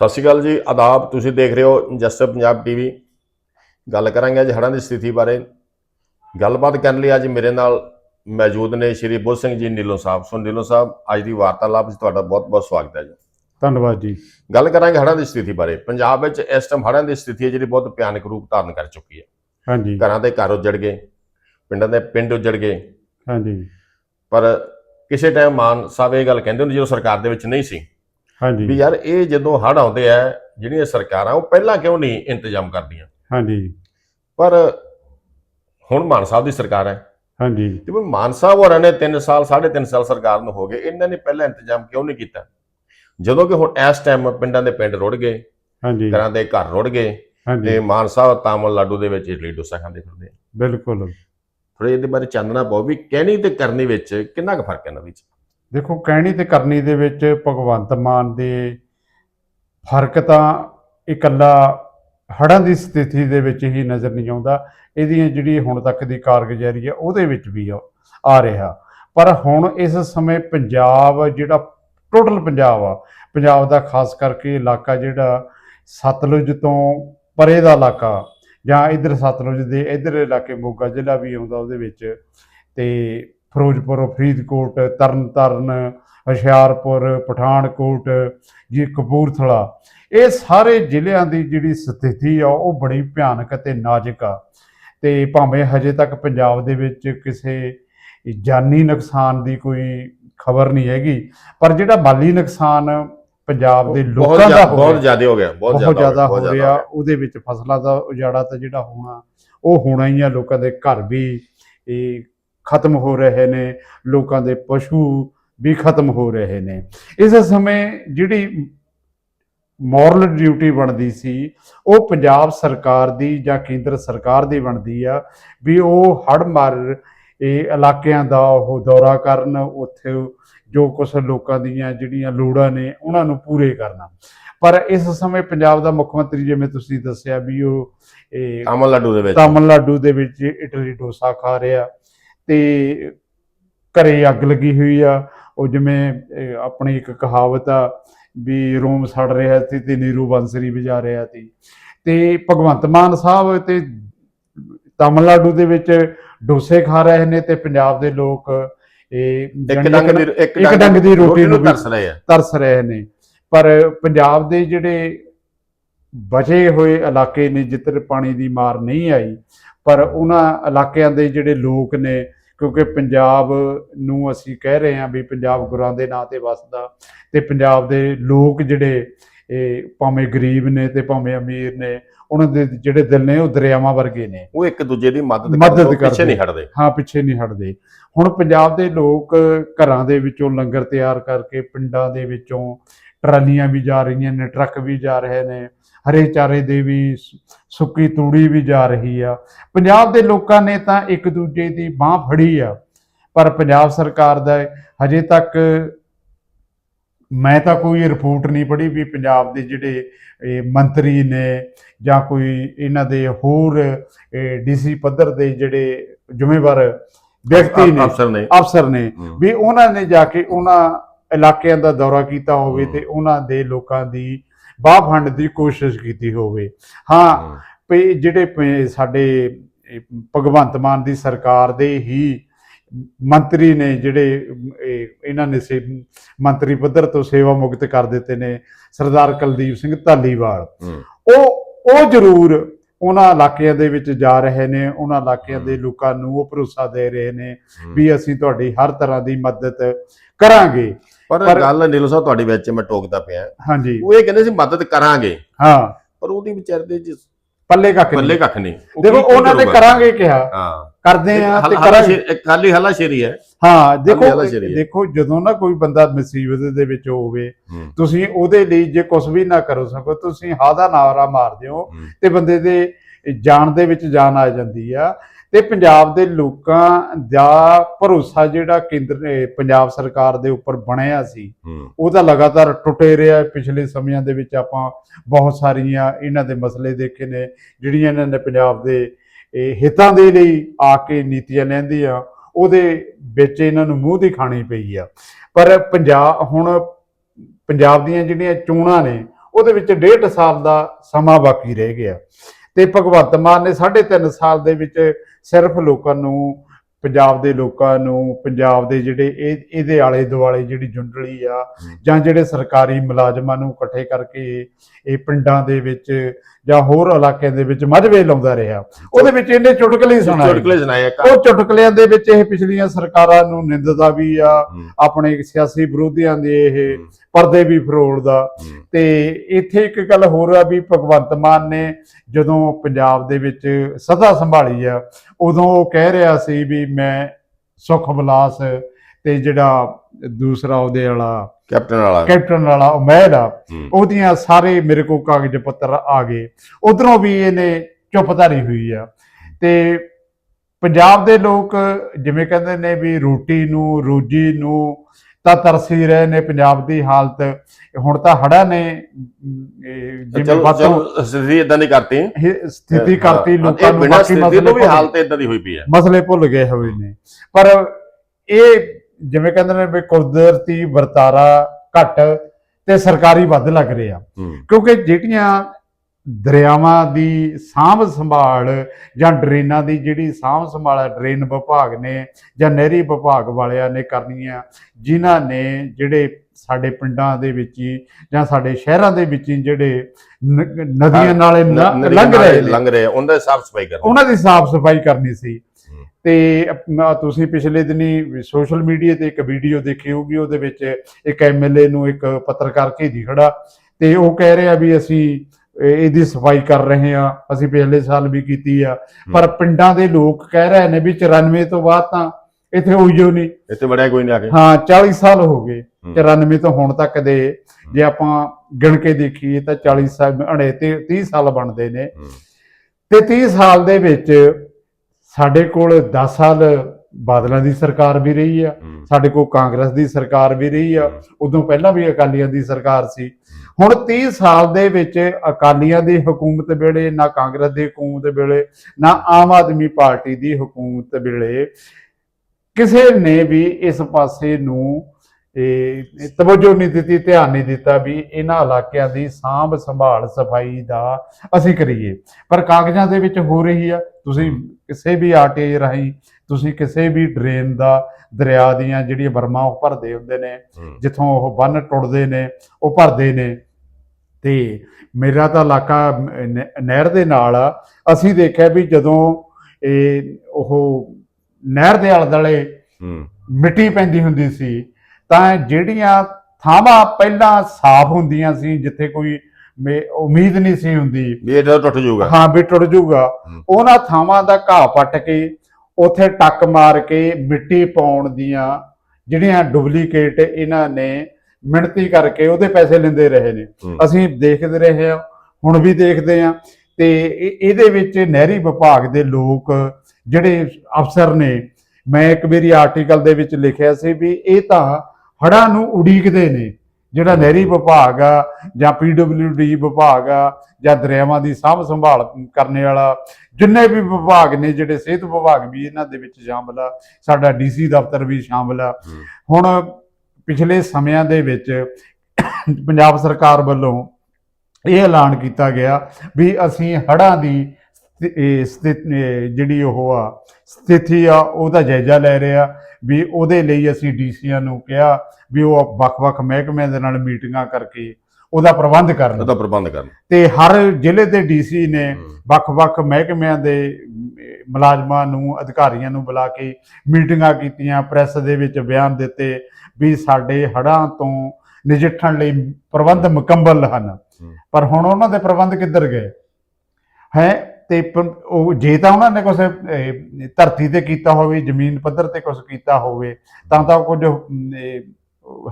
ਸਤਿ ਸ਼੍ਰੀ ਅਕਾਲ ਜੀ ਆਦਾਬ ਤੁਸੀਂ ਦੇਖ ਰਹੇ ਹੋ ਜਸਟ ਪੰਜਾਬ ਟੀਵੀ। ਗੱਲ ਕਰਾਂਗੇ ਅੱਜ ਹੜ੍ਹਾਂ ਦੀ ਸਥਿਤੀ ਬਾਰੇ। ਗੱਲਬਾਤ ਕਰਨ ਲਈ ਅੱਜ ਮੇਰੇ ਨਾਲ ਮੌਜੂਦ ਨੇ ਸ਼੍ਰੀ ਬੁੱਧ ਸਿੰਘ ਜੀ ਨੀਲੋ ਸਾਹਿਬ। ਸੋ ਨੀਲੋ ਸਾਹਿਬ ਅੱਜ ਦੀ ਵਾਰਤਾਲਾਪ ਵਿੱਚ ਤੁਹਾਡਾ ਬਹੁਤ-ਬਹੁਤ ਸਵਾਗਤ ਹੈ ਜੀ। ਧੰਨਵਾਦ ਜੀ। ਗੱਲ ਕਰਾਂਗੇ ਹੜ੍ਹਾਂ ਦੀ ਸਥਿਤੀ ਬਾਰੇ। ਪੰਜਾਬ ਵਿੱਚ ਇਸ ਟਾਈਮ ਹੜ੍ਹਾਂ ਦੀ ਸਥਿਤੀ ਹੈ ਜਿਹੜੀ ਬਹੁਤ ਭਿਆਨਕ ਰੂਪ ਧਾਰਨ ਕਰ ਚੁੱਕੀ ਹੈ। ਹਾਂਜੀ। ਘਰਾਂ ਦੇ ਘਰ ਉੱਜੜ ਗਏ ਪਿੰਡਾਂ ਦੇ ਪਿੰਡ ਉੱਜੜ ਗਏ। ਹਾਂਜੀ। ਪਰ ਕਿਸੇ ਟਾਈਮ ਮਾਨ ਸਾਹਿਬ ਇਹ ਗੱਲ ਕਹਿੰਦੇ ਹੁੰਦੇ ਜਦੋਂ ਸਰਕਾਰ ਦੇ ਵਿੱਚ ਨਹੀਂ ਸੀ ਵੀ ਹਾਂਜੀ ਯਾਰ ਇਹ ਜਦੋਂ ਹੜ੍ਹ ਆਉਂਦੇ ਆ ਜਿਹੜੀਆਂ ਸਰਕਾਰਾਂ ਉਹ ਪਹਿਲਾਂ ਕਿਉਂ ਨਹੀਂ ਇੰਤਜ਼ਾਮ ਕਰਦੀਆਂ? ਹਾਂਜੀ। ਪਰ ਹੁਣ ਮਾਨ ਸਾਹਿਬ ਦੀ ਸਰਕਾਰ ਹੈ। ਹਾਂਜੀ। ਤੇ ਵੀ ਮਾਨ ਸਾਹਿਬ ਹੋਰਾਂ ਨੇ 3 ਸਾਲ 3.5 ਸਾਲ ਸਰਕਾਰ ਨੂੰ ਹੋ ਗਏ ਇਹਨਾਂ ਨੇ ਪਹਿਲਾਂ ਇੰਤਜ਼ਾਮ ਕਿਉਂ ਨਹੀਂ ਕੀਤਾ? ਜਦੋਂ ਕਿ ਹੁਣ ਇਸ ਟਾਈਮ ਪਿੰਡਾਂ ਦੇ ਪਿੰਡ ਰੁੜ ਗਏ ਹਾਂਜੀ। ਘਰਾਂ ਦੇ ਘਰ ਰੁੜ ਗਏ ਤੇ ਮਾਨ ਸਾਹਿਬ ਤਾਮਿਲਨਾਡੂ ਦੇ ਵਿੱਚ ਇਡਲੀ ਡੋਸਾ ਖਾਂਦੇ ਫਿਰਦੇ ਬਿਲਕੁਲ। ਥੋੜੇ ਇਹਦੇ ਬਾਰੇ ਚਾਨਣਾ ਪਾਓ ਵੀ ਕਹਿਣੀ ਤੇ ਕਰਨੀ ਵਿੱਚ ਕਿੰਨਾ ਕੁ ਫ਼ਰਕ ਹੈ ਇਹਨਾਂ ਵਿੱਚ? ਦੇਖੋ, ਕਹਿਣੀ ਤੇ ਕਰਨੀ ਦੇ ਵਿੱਚ ਭਗਵੰਤ ਮਾਨ ਦੇ ਫ਼ਰਕ ਤਾਂ ਇਕੱਲਾ ਹੜ੍ਹਾਂ ਦੀ ਸਥਿਤੀ ਦੇ ਵਿੱਚ ਹੀ ਨਜ਼ਰ ਨਹੀਂ ਆਉਂਦਾ। ਇਹਦੀ ਜਿਹੜੀ ਹੁਣ ਤੱਕ ਦੀ ਕਾਰਗੁਜ਼ਾਰੀ ਹੈ, ਉਹਦੇ ਵਿੱਚ ਵੀ ਆ- ਆ ਰਿਹਾ। ਪਰ ਹੁਣ ਇਸ ਸਮੇਂ ਪੰਜਾਬ ਜਿਹੜਾ ਟੋਟਲ ਪੰਜਾਬ ਆ, ਪੰਜਾਬ ਦਾ ਖਾਸ ਕਰਕੇ ਇਲਾਕਾ ਜਿਹੜਾ ਸਤਲੁਜ ਤੋਂ ਪਰੇ ਦਾ ਇਲਾਕਾ, ਜਾਂ ਇਧਰ ਸਤਲੁਜ ਦੇ ਇਧਰ ਇਲਾਕੇ ਮੋਗਾ ਜ਼ਿਲ੍ਹਾ ਵੀ ਆਉਂਦਾ ਉਹਦੇ ਵਿੱਚ, ਤੇ ਫਿਰੋਜ਼ਪੁਰ ਫਰੀਦਕੋਟ ਤਰਨਤਾਰਨ ਹੁਸ਼ਿਆਰਪੁਰ ਪਠਾਨਕੋਟ ਜੀ ਕਪੂਰਥਲਾ। ਇਹ ਸਾਰੇ ਜ਼ਿਲ੍ਹਿਆਂ ਦੀ ਜਿਹੜੀ ਸਥਿਤੀ ਆ ਉਹ ਬੜੀ ਭਿਆਨਕ ਅਤੇ ਨਾਜ਼ੁਕ ਆ। ਤੇ ਭਾਵੇਂ ਹਜੇ ਤੱਕ ਪੰਜਾਬ ਦੇ ਵਿੱਚ ਕਿਸੇ ਜਾਨੀ ਨੁਕਸਾਨ ਦੀ ਕੋਈ ਖਬਰ ਨਹੀਂ ਹੈਗੀ ਪਰ ਜਿਹੜਾ ਮਾਲੀ ਨੁਕਸਾਨ ਪੰਜਾਬ ਦੇ ਲੋਕਾਂ ਦਾ ਬਹੁਤ ਜ਼ਿਆਦਾ ਹੋ ਗਿਆ ਬਹੁਤ ਜ਼ਿਆਦਾ ਹੋ ਰਿਹਾ ਉਹਦੇ ਵਿੱਚ ਫਸਲਾਂ ਦਾ ਉਜਾੜਾ ਤਾਂ ਜਿਹੜਾ ਹੋਣਾ ਉਹ ਹੋਣਾ ਹੀ ਆ ਲੋਕਾਂ ਦੇ ਘਰ ਵੀ ਇਹ ਖਤਮ ਹੋ ਰਹੇ ਨੇ ਲੋਕਾਂ ਦੇ ਪਸ਼ੂ ਵੀ ਖਤਮ ਹੋ ਰਹੇ ਨੇ। ਇਸ ਸਮੇਂ ਜਿਹੜੀ ਮੋਰਲ ਡਿਊਟੀ ਬਣਦੀ ਸੀ ਉਹ ਪੰਜਾਬ ਸਰਕਾਰ ਦੀ ਜਾਂ ਕੇਂਦਰ ਸਰਕਾਰ ਦੀ ਬਣਦੀ ਆ ਵੀ ਉਹ ਹੜ ਮਾਰ ਇਹ ਇਲਾਕਿਆਂ ਦਾ ਉਹ ਦੌਰਾ ਕਰਨ ਉੱਥੇ ਜੋ ਕੁਝ ਲੋਕਾਂ ਦੀਆਂ ਜਿਹੜੀਆਂ ਲੋੜਾਂ ਨੇ ਉਹਨਾਂ ਨੂੰ ਪੂਰੇ ਕਰਨਾ। ਪਰ ਇਸ ਸਮੇਂ ਪੰਜਾਬ ਦਾ ਮੁੱਖ ਮੰਤਰੀ ਜਿਵੇਂ ਤੁਸੀਂ ਦੱਸਿਆ ਵੀ ਉਹ ਇਹ ਤਾਮਿਲਨਾਡੂ ਦੇ ਵਿੱਚ। ਤਾਮਿਲਨਾਡੂ ਦੇ ਵਿੱਚ ਇਟਲੀ ਡੋਸਾ ਖਾ ਰਿਹਾ। ਤੇ ਘਰੇ ਅੱਗ ਲੱਗੀ ਹੋਈ ਆ। ਉਹ ਜਿਵੇਂ ਆਪਣੀ ਇੱਕ ਕਹਾਵਤ ਆ ਵੀ ਰੋਮ ਸੜ ਰਿਹਾ ਸੀ ਤੇ ਨੀਰੂ ਬੰਸਰੀ ਵਜਾ ਰਿਹਾ ਸੀ। ਤੇ ਭਗਵੰਤ ਮਾਨ ਸਾਹਿਬ ਤੇ ਤਾਮਿਲਨਾਡੂ ਦੇ ਵਿੱਚ ਡੋਸੇ ਖਾ ਰਹੇ ਨੇ ਤੇ ਪੰਜਾਬ ਦੇ ਲੋਕ ਇਹ ਇੱਕ ਡੰਗ ਦੀ ਰੋਟੀ ਨੂੰ ਤਰਸ ਰਹੇ ਆ। ਤਰਸ ਰਹੇ ਨੇ। ਪਰ ਪੰਜਾਬ ਦੇ ਜਿਹੜੇ ਬਚੇ ਹੋਏ ਇਲਾਕੇ ਨੇ ਜਿੱਧਰ ਪਾਣੀ ਦੀ ਮਾਰ ਨਹੀਂ ਆਈ ਪਰ ਉਹਨਾਂ ਇਲਾਕਿਆਂ ਦੇ ਜਿਹੜੇ ਲੋਕ ਨੇ ਕਿਉਂਕਿ ਪੰਜਾਬ ਨੂੰ ਅਸੀਂ ਕਹਿ ਰਹੇ ਹਾਂ ਵੀ ਪੰਜਾਬ ਗੁਰਾਂ ਦੇ ਨਾਂ ਤੇ ਵਸਦਾ ਤੇ ਪੰਜਾਬ ਦੇ ਲੋਕ ਜਿਹੜੇ ਇਹ ਭਾਵੇਂ ਗਰੀਬ ਨੇ ਤੇ ਭਾਵੇਂ ਅਮੀਰ ਨੇ ਉਹਨਾਂ ਦੇ ਜਿਹੜੇ ਦਿਲ ਨੇ ਉਹ ਦਰਿਆਵਾਂ ਵਰਗੇ ਨੇ। ਉਹ ਇੱਕ ਦੂਜੇ ਦੀ ਮਦਦ ਮਦਦ ਪਿੱਛੇ। ਨਹੀਂ ਹਟਦੇ। ਹਾਂ ਪਿੱਛੇ ਨਹੀਂ ਹਟਦੇ। ਹੁਣ ਪੰਜਾਬ ਦੇ ਲੋਕ ਘਰਾਂ ਦੇ ਵਿੱਚੋਂ ਲੰਗਰ ਤਿਆਰ ਕਰਕੇ ਪਿੰਡਾਂ ਦੇ ਵਿੱਚੋਂ ਟਰਾਲੀਆਂ ਵੀ ਜਾ ਰਹੀਆਂ ਨੇ ਟਰੱਕ ਵੀ ਜਾ ਰਹੇ ਨੇ। ਹਰੇ ਚਾਰੇ ਦੇ ਵੀ ਸੁੱਕੀ ਤੂੜੀ ਵੀ ਜਾ ਰਹੀ ਆ ਪੰਜਾਬ ਦੇ ਲੋਕਾਂ ਨੇ ਤਾਂ ਇੱਕ ਦੂਜੇ ਦੀ ਬਾਹ ਫੜੀ ਆ ਪਰ ਪੰਜਾਬ ਸਰਕਾਰ ਦਾ ਹਜੇ ਤੱਕ ਮੈਂ ਤਾਂ ਕੋਈ ਰਿਪੋਰਟ ਨਹੀਂ ਪੜ੍ਹੀ ਵੀ ਪੰਜਾਬ ਦੇ ਜਿਹੜੇ ਮੰਤਰੀ ਨੇ ਜਾਂ ਕੋਈ ਇਹਨਾਂ ਦੇ ਹੋਰ ਡੀਸੀ ਪੱਧਰ ਦੇ ਜਿਹੜੇ ਜ਼ਿੰਮੇਵਾਰ ਵਿਅਕਤੀ ਨੇ ਅਫਸਰ ਨੇ ਅਫਸਰ ਨੇ। ਵੀ ਉਹਨਾਂ ਨੇ ਜਾ ਕੇ ਉਹਨਾਂ ਇਲਾਕਿਆਂ ਦਾ ਦੌਰਾ ਕੀਤਾ ਹੋਵੇ। ਤੇ ਉਹਨਾਂ ਦੇ ਲੋਕਾਂ ਦੀ ਬਾਹ ਫੰਡ ਦੀ ਕੋਸ਼ਿਸ਼ ਕੀਤੀ ਹੋਵੇ ਹਾਂ। ਵੀ ਜਿਹੜੇ ਸਾਡੇ ਭਗਵੰਤ ਮਾਨ ਦੀ ਸਰਕਾਰ ਦੇ ਹੀ ਮੰਤਰੀ ਨੇ ਜਿਹੜੇ ਇਹ ਇਹਨਾਂ ਨੇ ਸੇ ਮੰਤਰੀ ਪੱਧਰ ਤੋਂ ਸੇਵਾ ਮੁਕਤ ਕਰ ਦਿੱਤੇ ਨੇ ਸਰਦਾਰ ਕੁਲਦੀਪ ਸਿੰਘ ਧਾਲੀਵਾਲ। ਉਹ ਉਹ ਜ਼ਰੂਰ ਉਹਨਾਂ ਇਲਾਕਿਆਂ ਦੇ ਵਿੱਚ ਜਾ ਰਹੇ ਨੇ ਉਹਨਾਂ ਇਲਾਕਿਆਂ ਦੇ। ਲੋਕਾਂ ਨੂੰ ਉਹ ਭਰੋਸਾ ਦੇ ਰਹੇ ਨੇ। ਵੀ ਅਸੀਂ ਤੁਹਾਡੀ ਹਰ ਤਰ੍ਹਾਂ ਦੀ ਮਦਦ ਕਰਾਂਗੇ ਪਰ ਗੱਲ ਨੀਲੋ ਸਾਹਿਬ ਤੁਹਾਡੀ ਵਿੱਚ ਮੈਂ ਟੋਕਦਾ ਪਿਆ। ਹਾਂਜੀ। ਉਹ ਇਹ ਕਹਿੰਦੇ ਸੀ ਮਦਦ ਕਰਾਂਗੇ। ਹਾਂ। ਪਰ ਉਹਦੀ ਵਿਚਾਰ ਦੇ ਚ ਪੱਲੇ ਕੱਖ ਪੱਲੇ ਕੱਖ ਨਹੀਂ। ਦੇਖੋ ਉਹਨਾਂ ਨੇ ਕਰੂਗਾ? ਕਿਹਾ। ਹਾਂ। ਕਰਦੇ ਆ ਤੇ ਕਰਾਂਗੇ। ਖਾਲੀ ਹਲਾ ਸ਼ੇਰੀ ਹੈ। ਹਾਂ ਦੇਖੋ। ਦੇਖੋ ਜਦੋਂ ਨਾ ਕੋਈ ਬੰਦਾ ਮੁਸੀਬਤ ਦੇ ਵਿੱਚ ਹੋਵੇ। ਤੁਸੀਂ ਉਹਦੇ ਲਈ ਜੇ ਕੁਝ ਵੀ ਨਾ ਕਰੋ ਸਕੋ ਤੁਸੀਂ ਹਾਂ ਦਾ ਨਾਰਾ ਮਾਰਦੇ ਹੂੰ। ਤੇ ਬੰਦੇ ਦੇ ਜਾਨ ਦੇ ਵਿੱਚ ਜਾਨ ਆ ਜਾਂਦੀ ਆ। ਤੇ ਪੰਜਾਬ ਦੇ ਲੋਕਾਂ ਦਾ ਭਰੋਸਾ ਜਿਹੜਾ ਕੇਂਦਰ ਨੇ ਪੰਜਾਬ ਸਰਕਾਰ ਦੇ ਉੱਪਰ ਬਣਿਆ ਸੀ ਉਹ ਤਾਂ ਲਗਾਤਾਰ ਟੁੱਟੇ ਰਿਹਾ ਪਿਛਲੇ ਸਮਿਆਂ ਦੇ ਵਿੱਚ ਆਪਾਂ ਬਹੁਤ ਸਾਰੀਆਂ ਇਹਨਾਂ ਦੇ ਮਸਲੇ ਦੇਖੇ ਨੇ ਜਿਹੜੀਆਂ ਇਹਨਾਂ ਨੇ ਪੰਜਾਬ ਦੇ ਹਿੱਤਾਂ ਦੇ ਲਈ ਆ ਕੇ ਨੀਤੀਆਂ ਲੈਂਦੀਆਂ ਉਹਦੇ ਵਿੱਚ ਇਹਨਾਂ ਨੂੰ ਮੂੰਹ ਦੀ ਖਾਣੀ ਪਈ ਆ। ਪਰ ਪੰਜਾਬ ਹੁਣ ਪੰਜਾਬ ਦੀਆਂ ਜਿਹੜੀਆਂ ਚੋਣਾਂ ਨੇ ਉਹਦੇ ਵਿੱਚ ਡੇਢ ਸਾਲ ਦਾ ਸਮਾਂ ਬਾਕੀ ਰਹਿ ਗਿਆ। ਤੇ ਭਗਵੰਤ ਮਾਨ ਨੇ 3.5 ਸਾਲ ਦੇ ਵਿੱਚ ਸਿਰਫ ਲੋਕਾਂ ਨੂੰ ਪੰਜਾਬ ਦੇ ਲੋਕਾਂ ਨੂੰ ਪੰਜਾਬ ਦੇ ਜਿਹੜੇ ਇਹ ਇਹਦੇ ਆਲੇ ਦੁਆਲੇ ਜਿਹੜੀ ਜੁੰਡਲੀ ਆ ਜਾਂ ਜਿਹੜੇ ਸਰਕਾਰੀ ਮੁਲਾਜ਼ਮਾਂ ਨੂੰ ਇਕੱਠੇ ਕਰਕੇ ਇਹ ਪਿੰਡਾਂ ਦੇ ਵਿੱਚ ਜਾਂ ਹੋਰ ਇਲਾਕਿਆਂ ਦੇ ਵਿੱਚ ਮਜਵੇ ਲਾਉਂਦਾ ਰਿਹਾ। ਉਹਦੇ ਵਿੱਚ ਇਹਨੇ ਚੁਟਕਲੇ ਹੀ ਸੁਣਾਏ। ਚੁਟਕਲੇ ਸੁਣਾਏ ਉਹ ਚੁਟਕਲਿਆਂ ਦੇ ਵਿੱਚ ਇਹ ਪਿਛਲੀਆਂ ਸਰਕਾਰਾਂ ਨੂੰ ਨਿੰਦਦਾ ਵੀ ਆ ਆਪਣੇ ਸਿਆਸੀ ਵਿਰੋਧੀਆਂ ਦੇ ਇਹ ਪਰਦੇ ਵੀ ਫਰੋਲਦਾ ਤੇ ਇੱਥੇ ਇੱਕ ਗੱਲ ਹੋਰ ਆ ਵੀ ਭਗਵੰਤ ਮਾਨ ਨੇ ਜਦੋਂ ਪੰਜਾਬ ਦੇ ਵਿੱਚ ਸਦਾ ਸੰਭਾਲੀ ਆ ਉਦੋਂ ਉਹ ਕਹਿ ਰਿਹਾ ਸੀ ਵੀ ਮੈਂ ਸੁਖ ਵਿਲਾਸ ਤੇ ਜਿਹੜਾ ਦੂਸਰਾ ਉਹਦੇ ਵਾਲਾ ਕੈਪਟਨ ਵਾਲਾ। ਕੈਪਟਨ ਵਾਲਾ ਉਮੈਦ ਆ। ਉਹਦੀਆਂ ਸਾਰੇ ਮੇਰੇ ਕੋਲ ਕਾਗਜ਼ ਪੱਤਰ ਆ ਗਏ। ਉਧਰੋਂ ਵੀ ਇਹਨੇ ਚੁੱਪ ਧਾਰੀ ਹੋਈ ਆ। ਤੇ ਪੰਜਾਬ ਦੇ ਲੋਕ ਜਿਵੇਂ ਕਹਿੰਦੇ ਨੇ ਵੀ ਰੋਟੀ ਨੂੰ ਰੋਜੀ ਨੂੰ ਤਾਂ ਤਰਸੀ ਰਹੇ ਨੇ ਪੰਜਾਬ ਦੀ ਹਾਲਤ। ਹੁਣ ਤਾਂ ਹੜਾ ਨੇ ਜਿਵੇਂ ਚਲੋ ਸਥਿਤੀ ਇਦਾਂ ਦੀ ਕਰਤੀ। ਸਥਿਤੀ ਕਰਤੀ ਲੋਕਾਂ ਨੂੰ ਬਾਕੀ ਮਸਲੇ ਵੀ ਹਾਲਤ ਇਦਾਂ ਦੀ ਹੋਈ ਪਈ ਹੈ। ਮਸਲੇ ਭੁੱਲ ਗਏ ਹੋਏ ਨੇ। ਪਰ ਇਹ ਜਿਵੇਂ ਕਹਿੰਦੇ ਨੇ ਵੀ ਕੁਦਰਤੀ ਵਰਤਾਰਾ ਘੱਟ ਤੇ ਸਰਕਾਰੀ ਵੱਧ ਲੱਗ ਰਿਹਾ। ਕਿਉਂਕਿ ਜਿਹੜੀਆਂ ਦਰਿਆਵਾਂ ਦੀ ਸਾਂਭ ਸੰਭਾਲ ਜਾਂ ਡਰੇਨਾਂ ਦੀ ਜਿਹੜੀ ਸਾਂਭ ਸੰਭਾਲ ਡਰੇਨ ਵਿਭਾਗ ਨੇ ਜਾਂ ਨਹਿਰੀ ਵਿਭਾਗ ਵਾਲਿਆਂ ਨੇ ਕਰਨੀਆਂ ਜਿਨ੍ਹਾਂ ਨੇ ਜਿਹੜੇ ਸਾਡੇ ਪਿੰਡਾਂ ਦੇ ਵਿੱਚ ਹੀ ਜਾਂ ਸਾਡੇ ਸ਼ਹਿਰਾਂ ਦੇ ਵਿੱਚ ਹੀ ਜਿਹੜੇ ਨਦੀਆਂ ਨਾਲੇ ਲੰਘ ਰਹੇ ਲੰਘ ਰਹੇ ਉਹਨਾਂ ਦੀ ਸਾਫ਼ ਸਫ਼ਾਈ ਕਰਨੀ। ਉਹਨਾਂ ਦੀ ਸਾਫ਼ ਸਫ਼ਾਈ ਕਰਨੀ ਸੀ। ਤੇ ਤੁਸੀਂ ਪਿਛਲੇ ਦਿਨੀ ਸੋਸ਼ਲ ਮੀਡੀਆ ਤੇ ਇੱਕ ਵੀਡੀਓ ਦੇਖੀ ਹੋਊਗੀ ਉਹਦੇ ਵਿੱਚ ਇੱਕ ਐਮਐਲਏ ਨੂੰ ਇੱਕ ਪੱਤਰਕਾਰ ਘੇਰੀ ਖੜਾ ਤੇ ਉਹ ਕਹਿ ਰਿਹਾ ਵੀ ਅਸੀਂ ਇਹ- ਇਹਦੀ ਸਫ਼ਾਈ ਕਰ ਰਹੇ ਹਾਂ ਅਸੀਂ ਪਿਛਲੇ ਸਾਲ ਵੀ ਕੀਤੀ ਆ। ਪਰ ਪਿੰਡਾਂ ਦੇ ਲੋਕ ਕਹਿ ਰਹੇ ਨੇ ਵੀ 94 ਤੋਂ ਬਾਅਦ ਤਾਂ ਇੱਥੇ ਹੋਈਓ ਨਹੀਂ ਇੱਥੇ ਵੜਿਆ ਕੋਈ ਨਹੀਂ ਆ ਕੇ। ਹਾਂ 40 ਸਾਲ ਹੋ ਗਏ ਹੂੰ। 94 ਤੋਂ ਹੁਣ ਤੱਕ ਦੇ। ਜੇ ਆਪਾਂ ਗਿਣ ਕੇ ਦੇਖੀਏ ਤਾਂ 40 ਸਾਲ ਅੜੇ ਤੇ 30 ਸਾਲ ਬਣਦੇ ਨੇ। ਤੇ 30 ਸਾਲ ਦੇ ਵਿੱਚ ਸਾਡੇ ਕੋਲ 10 ਸਾਲ ਬਾਦਲਾਂ ਦੀ ਸਰਕਾਰ ਵੀ ਰਹੀ ਆ ਸਾਡੇ ਕੋਲ ਕਾਂਗਰਸ ਦੀ ਸਰਕਾਰ ਵੀ ਰਹੀ ਆ ਉਦੋਂ ਪਹਿਲਾਂ ਵੀ ਅਕਾਲੀਆਂ ਦੀ ਸਰਕਾਰ ਸੀ। ਹੁਣ 30 ਸਾਲ ਦੇ ਵਿੱਚ ਅਕਾਲੀਆਂ ਦੀ ਹਕੂਮਤ ਵੇਲੇ ਨਾ ਕਾਂਗਰਸ ਦੀ ਹਕੂਮਤ ਵੇਲੇ ਨਾ ਆਮ ਆਦਮੀ ਪਾਰਟੀ ਦੀ ਹਕੂਮਤ ਵੇਲੇ ਕਿਸੇ ਨੇ ਵੀ ਇਸ ਪਾਸੇ ਨੂੰ ਇਹ ਤਵੱਜੋ ਨਹੀਂ ਦਿੱਤੀ ਧਿਆਨ ਨਹੀਂ ਦਿੱਤਾ ਵੀ ਇਹਨਾਂ ਇਲਾਕਿਆਂ ਦੀ ਸਾਂਭ ਸੰਭਾਲ ਸਫ਼ਾਈ ਦਾ ਅਸੀਂ ਕਰੀਏ। ਪਰ ਕਾਗਜ਼ਾਂ ਦੇ ਵਿੱਚ ਹੋ ਰਹੀ ਆ ਤੁਸੀਂ ਕਿਸੇ ਵੀ ਆਰਟੀਆਈ ਰਾਹੀਂ ਤੁਸੀਂ ਕਿਸੇ ਵੀ ਡਰੇਨ ਦਾ ਦਰਿਆ ਦੀਆਂ ਜਿਹੜੀਆਂ ਵਰਮਾਂ ਉਹ ਭਰਦੇ ਹੁੰਦੇ ਨੇ ਜਿੱਥੋਂ ਉਹ ਬੰਨ ਟੁੱਟਦੇ ਨੇ ਉਹ ਭਰਦੇ ਨੇ। ਤੇ ਮੇਰਾ ਤਾਂ ਇਲਾਕਾ ਨਹਿਰ ਦੇ ਨਾਲ ਆ ਅਸੀਂ ਦੇਖਿਆ ਵੀ ਜਦੋਂ ਇਹ ਉਹ ਨਹਿਰ ਦੇ ਆਲੇ ਦੁਆਲੇ ਮਿੱਟੀ ਪੈਂਦੀ ਹੁੰਦੀ ਸੀ ਤਾਂ ਜਿਹੜੀਆਂ ਥਾਵਾਂ ਪਹਿਲਾਂ ਸਾਫ਼ ਹੁੰਦੀਆਂ ਸੀ ਜਿੱਥੇ ਕੋਈ ਮੇ- ਉਮੀਦ ਨਹੀਂ ਸੀ ਹੁੰਦੀ। ਵੀ ਇਹ ਟੁੱਟ ਜਾਊਗਾ। ਹਾਂ ਵੀ ਟੁੱਟ ਜਾਊਗਾ। ਉਹਨਾਂ ਥਾਵਾਂ ਦਾ ਘਾਹ ਪੱਟ ਕੇ ਉਥੇ ਟੱਕ ਮਾਰ ਕੇ ਮਿੱਟੀ ਪਾਉਣ ਦੀਆਂ ਜਿਹੜੀਆਂ ਡੁਪਲੀਕੇਟ ਇਹਨਾਂ ਨੇ ਮਿਹਨਤੀ ਕਰਕੇ ਉਹਦੇ ਪੈਸੇ ਲੈਂਦੇ ਰਹੇ ਨੇ। ਅਸੀਂ ਦੇਖਦੇ ਰਹੇ ਹਾਂ ਹੁਣ ਵੀ ਦੇਖਦੇ ਹਾਂ। ਤੇ ਇਹ- ਇਹਦੇ ਵਿੱਚ ਨਹਿਰੀ ਵਿਭਾਗ ਦੇ ਲੋਕ ਜਿਹੜੇ ਅਫਸਰ ਨੇ ਮੈਂ ਇੱਕ ਵਾਰੀ ਆਰਟੀਕਲ ਦੇ ਵਿੱਚ ਲਿਖਿਆ ਸੀ ਵੀ ਇਹ ਤਾਂ ਹੜ੍ਹਾਂ ਨੂੰ ਉਡੀਕਦੇ ਨੇ ਜਿਹੜਾ ਨਹਿਰੀ ਵਿਭਾਗ ਆ ਜਾਂ ਪੀਡਬਲਯੂਡੀ ਵਿਭਾਗ ਆ ਜਾਂ ਦਰਿਆਵਾਂ ਦੀ ਸਾਂਭ ਸੰਭਾਲ ਕਰਨੇ ਵਾਲਾ ਜਿੰਨੇ ਵੀ ਵਿਭਾਗ ਨੇ ਜਿਹੜੇ ਸਿਹਤ ਵਿਭਾਗ ਵੀ ਇਹਨਾਂ ਦੇ ਵਿੱਚ ਸ਼ਾਮਲ ਆ ਸਾਡਾ ਡੀਸੀ ਦਫ਼ਤਰ ਵੀ ਸ਼ਾਮਲ ਆ। ਹੁਣ ਪਿਛਲੇ ਸਮਿਆਂ ਦੇ ਵਿੱਚ ਪੰਜਾਬ ਸਰਕਾਰ ਵੱਲੋਂ ਇਹ ਐਲਾਨ ਕੀਤਾ ਗਿਆ ਵੀ ਅਸੀਂ ਹੜ੍ਹਾਂ ਦੀ ਜਿਹੜੀ ਉਹ ਆ ਸਥਿਤੀ ਆ ਉਹਦਾ ਜਾਇਜ਼ਾ ਲੈ ਰਹੇ ਵੀ ਉਹਦੇ ਲਈ ਅਸੀਂ ਡੀਸੀਆਂ ਨੂੰ ਕਿਹਾ ਵੀ ਉਹ ਵੱਖ-ਵੱਖ ਮਹਿਕਮਿਆਂ ਦੇ ਨਾਲ ਮੀਟਿੰਗਾਂ ਕਰਕੇ ਉਹਦਾ ਪ੍ਰਬੰਧ ਕਰਨ। ਉਹਦਾ ਪ੍ਰਬੰਧ ਕਰਨ। ਤੇ ਹਰ ਜ਼ਿਲ੍ਹੇ ਦੇ ਡੀਸੀ ਨੇ ਵੱਖ-ਵੱਖ ਮਹਿਕਮਿਆਂ ਦੇ ਮੁਲਾਜ਼ਮਾਂ ਨੂੰ ਅਧਿਕਾਰੀਆਂ ਨੂੰ ਬੁਲਾ ਕੇ ਮੀਟਿੰਗਾਂ ਕੀਤੀਆਂ ਪ੍ਰੈਸ ਦੇ ਵਿੱਚ ਬਿਆਨ ਦਿੱਤੇ ਵੀ ਸਾਡੇ ਹੜ੍ਹਾਂ ਤੋਂ ਨਜਿੱਠਣ ਲਈ ਪ੍ਰਬੰਧ ਮੁਕੰਮਲ ਹਨ। ਪਰ ਹੁਣ ਉਹਨਾਂ ਦੇ ਪ੍ਰਬੰਧ ਕਿੱਧਰ ਗਏ? ਹੈ ਤੇ ਪ- ਉਹ ਜੇ ਤਾਂ ਉਹਨਾਂ ਨੇ ਕੁਝ ਧਰਤੀ ਤੇ ਕੀਤਾ ਹੋਵੇ ਜ਼ਮੀਨ ਪੱਧਰ ਤੇ ਕੁਝ ਕੀਤਾ ਹੋਵੇ ਤਾਂ ਤਾਂ ਕੁਝ ਅਮ,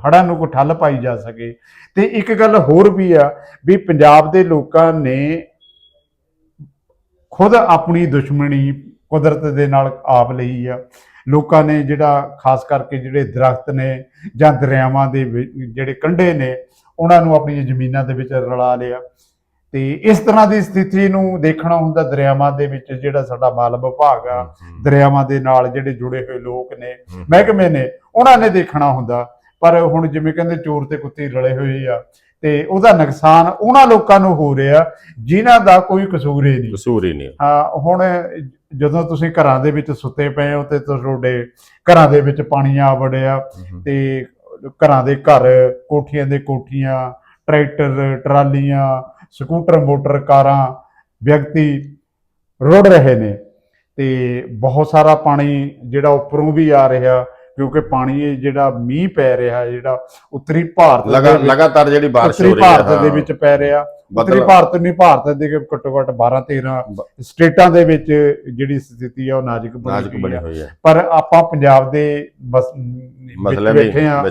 ਹੜ੍ਹਾਂ ਨੂੰ ਕੋਈ ਠੱਲ ਪਾਈ ਜਾ ਸਕੇ। ਤੇ ਇੱਕ ਗੱਲ ਹੋਰ ਵੀ ਆ ਵੀ ਪੰਜਾਬ ਦੇ ਲੋਕਾਂ ਨੇ ਖੁਦ ਆਪਣੀ ਦੁਸ਼ਮਣੀ ਕੁਦਰਤ ਦੇ ਨਾਲ ਆਪ ਲਈ ਆ। ਲੋਕਾਂ ਨੇ ਜਿਹੜਾ ਖਾਸ ਕਰਕੇ ਜਿਹੜੇ ਦਰਖਤ ਨੇ ਜਾਂ ਦਰਿਆਵਾਂ ਦੇ ਜਿਹੜੇ ਕੰਢੇ ਨੇ ਉਹਨਾਂ ਨੂੰ ਆਪਣੀਆਂ ਜ਼ਮੀਨਾਂ ਦੇ ਵਿੱਚ ਰਲਾ ਲਿਆ। ਤੇ ਇਸ ਤਰ੍ਹਾਂ ਦੀ ਸਥਿਤੀ ਨੂੰ ਦੇਖਣਾ ਹੁੰਦਾ ਦਰਿਆਵਾਂ ਦੇ ਵਿੱਚ ਜਿਹੜਾ ਸਾਡਾ ਮਾਲ ਵਿਭਾਗ ਆ ਦਰਿਆਵਾਂ ਦੇ ਨਾਲ ਜਿਹੜੇ ਜੁੜੇ ਹੋਏ ਲੋਕ ਨੇ। ਮਹਿਕਮੇ ਨੇ ਉਹਨਾਂ ਨੇ ਦੇਖਣਾ ਹੁੰਦਾ। ਪਰ ਹੁਣ ਜਿਵੇਂ ਕਹਿੰਦੇ ਚੋਰ ਤੇ ਕੁੱਤੀ ਰਲੇ ਹੋਏ ਆ ਤੇ ਉਹਦਾ ਨੁਕਸਾਨ ਉਹਨਾਂ ਲੋਕਾਂ ਨੂੰ ਹੋ ਰਿਹਾ ਜਿਨ੍ਹਾਂ ਦਾ ਕੋਈ ਕਸੂਰ ਹੀ ਨਹੀਂ। ਕਸੂਰ ਹੀ ਨਹੀਂ। ਹਾਂ ਹੁਣ ਜਦੋਂ ਤੁਸੀਂ ਘਰਾਂ ਦੇ ਵਿੱਚ ਸੁੱਤੇ ਪਏ ਹੋ ਤੇ ਤੁਹਾਡੇ ਘਰਾਂ ਦੇ ਵਿੱਚ ਪਾਣੀ ਆ ਵੜਿਆ ਤੇ ਘਰਾਂ ਦੇ ਘਰ ਕੋਠੀਆਂ ਦੇ ਕੋਠੀਆਂ ਟਰੈਕਟਰ ਟਰਾਲੀਆਂ ਸਕੂਟਰ ਮੋਟਰ ਕਾਰਾਂ ਵਿਅਕਤੀ ਰੁੜ ਰਹੇ ਨੇ ਤੇ ਬਹੁਤ ਸਾਰਾ ਪਾਣੀ ਜਿਹੜਾ ਉੱਪਰੋਂ ਵੀ ਆ ਰਿਹਾ ਕਿਉਂਕਿ ਪਾਣੀ ਜਿਹੜਾ ਮੀਂਹ ਪੈ ਰਿਹਾ ਜਿਹੜਾ ਉੱਤਰੀ ਭਾਰਤ ਦੇ ਲਗਾਤਾਰ ਜਿਹੜੀ ਬਾਰਿਸ਼ ਹੋ ਰਹੀ ਹੈ ਭਾਰਤ ਦੇ ਵਿੱਚ ਪੈ ਰਿਹਾ। ਉੱਤਰੀ ਭਾਰਤ ਨਹੀਂ ਭਾਰਤ ਦੇ ਘੱਟੋ ਘੱਟ 12 13 ਬ- ਸਟੇਟਾਂ ਦੇ ਵਿੱਚ ਜਿਹੜੀ ਸਥਿਤੀ ਆ ਉਹ ਨਾਜ਼ੁਕ ਬਣੀ ਹੋਈ ਹੈ। ਪਰ ਆਪਾਂ ਪੰਜਾਬ ਦੇ ਮਸਲੇ ਵਿੱਚ ਬੈਠੇ ਆ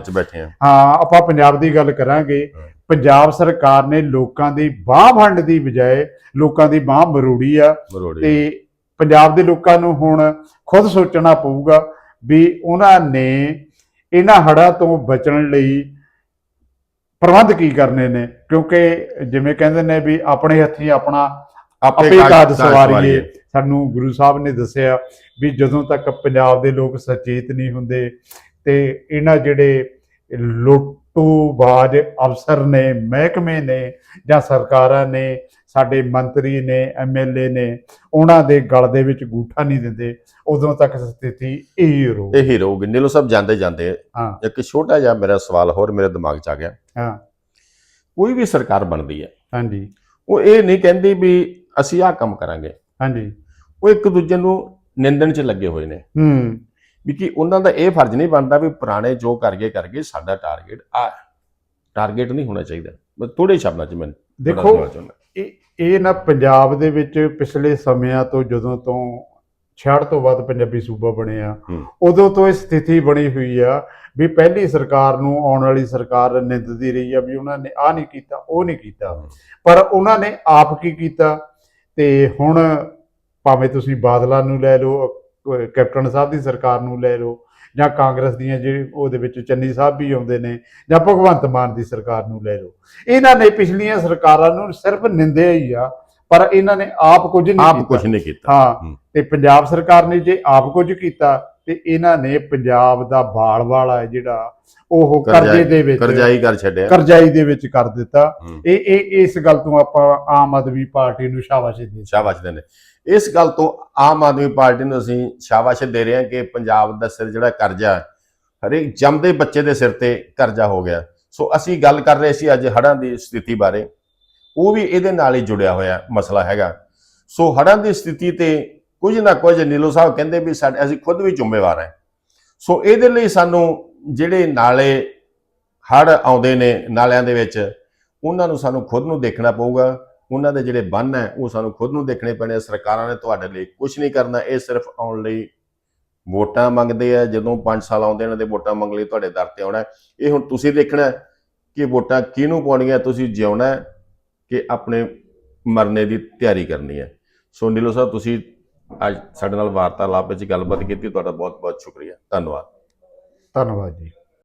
ਹਾਂ। ਆਪਾਂ ਪੰਜਾਬ ਦੀ ਗੱਲ ਕਰਾਂਗੇ। ਪੰਜਾਬ ਸਰਕਾਰ ਨੇ ਲੋਕਾਂ ਦੀ ਬਾਹ ਫੰਡ ਦੀ ਬਜਾਏ ਲੋਕਾਂ ਦੀ ਬਾਹ ਮਰੋੜੀ ਆ ਤੇ ਪੰਜਾਬ ਦੇ ਲੋਕਾਂ ਨੂੰ ਹੁਣ ਖੁਦ ਸੋਚਣਾ ਪਊਗਾ ਵੀ ਉਹਨਾਂ ਨੇ ਇਹਨਾਂ ਹੜ੍ਹਾਂ ਤੋਂ ਬਚਣ ਲਈ ਪ੍ਰਬੰਧ ਕੀ ਕਰਨੇ ਨੇ? ਕਿਉਂਕਿ ਜਿਵੇਂ ਕਹਿੰਦੇ ਨੇ ਵੀ ਆਪਣੇ ਹੱਥੀਂ ਆਪਣਾ ਆਪੇ ਕਾਜ- ਸਵਾਰੀਏ। ਸਾਨੂੰ ਗੁਰੂ ਸਾਹਿਬ ਨੇ ਦੱਸਿਆ ਵੀ ਜਦੋਂ ਤੱਕ ਪੰਜਾਬ ਦੇ ਲੋਕ ਸੁਚੇਤ ਨਹੀਂ ਹੁੰਦੇ ਤੇ ਇਹਨਾਂ ਜਿਹੜੇ ਲੁੱਟੂਬਾਜ਼ ਅਫਸਰ ਨੇ ਮਹਿਕਮੇ ਨੇ ਜਾਂ ਸਰਕਾਰਾਂ ਨੇ ਸਾਡੇ ਮੰਤਰੀ ਨੇ ਐਮਐਲਏ ਨੇ ਉਹਨਾਂ ਦੇ ਗਲ ਦੇ ਵਿੱਚ ਗੂਠਾ ਨਹੀਂ ਦਿੰਦੇ ਉਦੋਂ ਤੱਕ ਸਥਿਤੀ ਇਹੀ ਰਹੂ ਇਹੀ ਰਹੂਗੀ। ਨੀਲੋ ਸਾਹਿਬ ਜਾਂਦੇ ਜਾਂਦੇ ਹਾਂ। ਇੱਕ ਛੋਟਾ ਜਿਹਾ ਮੇਰਾ ਸਵਾਲ ਹੋਰ ਮੇਰੇ ਦਿਮਾਗ 'ਚ ਆ ਗਿਆ। ਹਾਂ। ਕੋਈ ਵੀ ਸਰਕਾਰ ਬਣਦੀ ਹੈ ਹਾਂਜੀ। ਉਹ ਇਹ ਨਹੀਂ ਕਹਿੰਦੀ ਵੀ ਅਸੀਂ ਆਹ ਕੰਮ ਕਰਾਂਗੇ। ਹਾਂਜੀ। ਉਹ ਇੱਕ ਦੂਜੇ ਨੂੰ ਨਿੰਦਣ 'ਚ ਲੱਗੇ ਹੋਏ ਨੇ। ਹੂੰ। ਵੀ ਕਿ ਉਹਨਾਂ ਦਾ ਇਹ ਫਰਜ਼ ਨਹੀਂ ਬਣਦਾ ਵੀ ਪੁਰਾਣੇ ਜੋ ਕਰਗੇ ਕਰਗੇ ਸਾਡਾ ਟਾਰਗੇਟ ਆ ਟਾਰਗੇਟ ਨਹੀਂ ਹੋਣਾ ਚਾਹੀਦਾ ਮੈਂ ਥੋੜੇ ਸ਼ਬਦਾਂ 'ਚ ਮੈਂ ਦੇਖੋ। ਇਹ ਇਹ ਨਾ ਪੰਜਾਬ ਦੇ ਵਿੱਚ ਪਿਛਲੇ ਸਮਿਆਂ ਤੋਂ ਜਦੋਂ ਤੋਂ 66 ਤੋਂ ਬਾਅਦ ਪੰਜਾਬੀ ਸੂਬਾ ਬਣਿਆ। ਉਦੋਂ ਤੋਂ ਇਹ ਸਥਿਤੀ ਬਣੀ ਹੋਈ ਆ ਵੀ ਪਹਿਲੀ ਸਰਕਾਰ ਨੂੰ ਆਉਣ ਵਾਲੀ ਸਰਕਾਰ ਨਿੰਦਦੀ ਰਹੀ ਆ ਵੀ ਉਹਨਾਂ ਨੇ ਆ ਨਹੀਂ ਕੀਤਾ ਉਹ ਨਹੀਂ ਕੀਤਾ। ਪਰ ਉਹਨਾਂ ਨੇ ਆਪ ਕੀ ਕੀਤਾ ਤੇ ਹੁਣ ਭਾਵੇਂ ਤੁਸੀਂ ਬਾਦਲਾਂ ਨੂੰ ਲੈ ਲਓ ਕੈਪਟਨ ਸਾਹਿਬ ਦੀ ਸਰਕਾਰ ਨੂੰ ਲੈ ਲਓ ਜਾਂ ਕਾਂਗਰਸ ਦੀਆਂ ਜਿਹੜੇ ਉਹਦੇ ਵਿੱਚ ਚੰਨੀ ਸਾਹਿਬ ਵੀ ਆਉਂਦੇ ਨੇ ਜਾਂ ਭਗਵੰਤ ਮਾਨ ਦੀ ਸਰਕਾਰ ਨੂੰ ਲੈ ਲਓ। ਇਹਨਾਂ ਨੇ ਪਿਛਲੀਆਂ ਸਰਕਾਰਾਂ ਨੂੰ ਸਿਰਫ ਨਿੰਦਿਆ ਹੀ ਆ ਪਰ ਇਹਨਾਂ ਨੇ ਆਪ ਕੁਝ ਨਹੀਂ ਆਪ ਕੀਤਾ। ਕੁਝ ਨਹੀਂ ਕੀਤਾ। ਹਾਂ। ਤੇ ਪੰਜਾਬ ਸਰਕਾਰ ਨੇ ਜੇ ਆਪ ਕੁਝ ਕੀਤਾ ਤੇ ਇਹਨਾਂ ਨੇ ਪੰਜਾਬ ਦਾ ਬਾਲ ਵਾਲਾ ਜਿਹੜਾ ਉਹ ਕਰਜ਼ੇ ਦੇ ਵਿੱਚ ਕਰਜ਼ਾਈ ਕਰ ਛੱਡਿਆ। ਕਰਜ਼ਾਈ ਦੇ ਵਿੱਚ ਕਰ ਦਿੱਤਾ। ਇਹ ਇਹ ਇਸ ਗੱਲ ਤੋਂ ਆਪਾਂ ਆਮ ਆਦਮੀ ਪਾਰਟੀ ਨੂੰ ਸ਼ਾਬਾਸ਼ ਦੇ ਸ਼ਾਬਾਸ਼ ਦਿੰਦੇ ਇਸ ਗੱਲ ਤੋਂ ਆਮ ਆਦਮੀ ਪਾਰਟੀ ਨੂੰ ਅਸੀਂ ਸ਼ਾਬਾਸ਼ ਦੇ ਰਹੇ ਹਾਂ ਕਿ ਪੰਜਾਬ ਦਾ ਸਿਰ ਜਿਹੜਾ ਕਰਜ਼ਾ ਹਰੇਕ ਜੰਮਦੇ ਬੱਚੇ ਦੇ ਸਿਰ ਤੇ ਕਰਜ਼ਾ ਹੋ ਗਿਆ। ਸੋ ਅਸੀਂ ਗੱਲ ਕਰ ਰਹੇ ਸੀ ਅੱਜ ਹੜ੍ਹਾਂ ਦੀ ਸਥਿਤੀ ਬਾਰੇ। ਉਹ ਵੀ ਇਹਦੇ ਨਾਲ ਹੀ ਜੁੜਿਆ ਹੋਇਆ ਮਸਲਾ ਹੈਗਾ। ਸੋ ਹੜ੍ਹਾਂ ਦੀ ਸਥਿਤੀ ਤੇ ਕੁਝ ਨਾ ਕੁਝ ਨੀਲੋ ਸਾਹਿਬ ਕਹਿੰਦੇ ਵੀ ਸਾਡੇ ਅਸੀਂ ਖੁਦ ਵੀ ਜ਼ਿੰਮੇਵਾਰ ਹਾਂ। ਸੋ ਇਹਦੇ ਲਈ ਸਾਨੂੰ ਜਿਹੜੇ ਨਾਲੇ ਹੜ੍ਹ ਆਉਂਦੇ ਨੇ, ਨਾਲਿਆਂ ਦੇ ਵਿੱਚ, ਉਹਨਾਂ ਨੂੰ ਸਾਨੂੰ ਖੁਦ ਨੂੰ ਦੇਖਣਾ ਪਊਗਾ। ਉਹਨਾਂ ਦੇ ਜਿਹੜੇ ਬੰਨ ਹੈ, ਉਹ ਸਾਨੂੰ ਖੁਦ ਨੂੰ ਦੇਖਣੇ ਪੈਣੇ ਆ। ਸਰਕਾਰਾਂ ਨੇ ਤੁਹਾਡੇ ਲਈ ਕੁਝ ਨਹੀਂ ਕਰਨਾ, ਇਹ ਸਿਰਫ ਆਉਣ ਲਈ ਵੋਟਾਂ ਮੰਗਦੇ ਆ। ਜਦੋਂ 5 ਸਾਲ ਆਉਂਦੇ ਇਹਨਾਂ ਦੇ ਵੋਟਾਂ ਮੰਗ ਲਈ ਤੁਹਾਡੇ ਦਰ ਤੇ ਆਉਣਾ ਇਹ ਹੁਣ ਤੁਸੀਂ ਦੇਖਣਾ ਕਿ ਵੋਟਾਂ ਕਿਹਨੂੰ ਪਾਉਣੀਆਂ, ਤੁਸੀਂ ਜਿਉਣਾ ਕਿ ਆਪਣੇ ਮਰਨੇ ਦੀ ਤਿਆਰੀ ਕਰਨੀ ਹੈ। ਸੋ ਨੀਲੋ ਸਾਹਿਬ, ਤੁਸੀਂ ਅੱਜ ਸਾਡੇ ਨਾਲ ਵਾਰਤਾਲਾਪ ਵਿੱਚ ਗੱਲਬਾਤ ਕੀਤੀ, ਤੁਹਾਡਾ ਬਹੁਤ ਬਹੁਤ ਸ਼ੁਕਰੀਆ। ਧੰਨਵਾਦ। ਧੰਨਵਾਦ ਜੀ।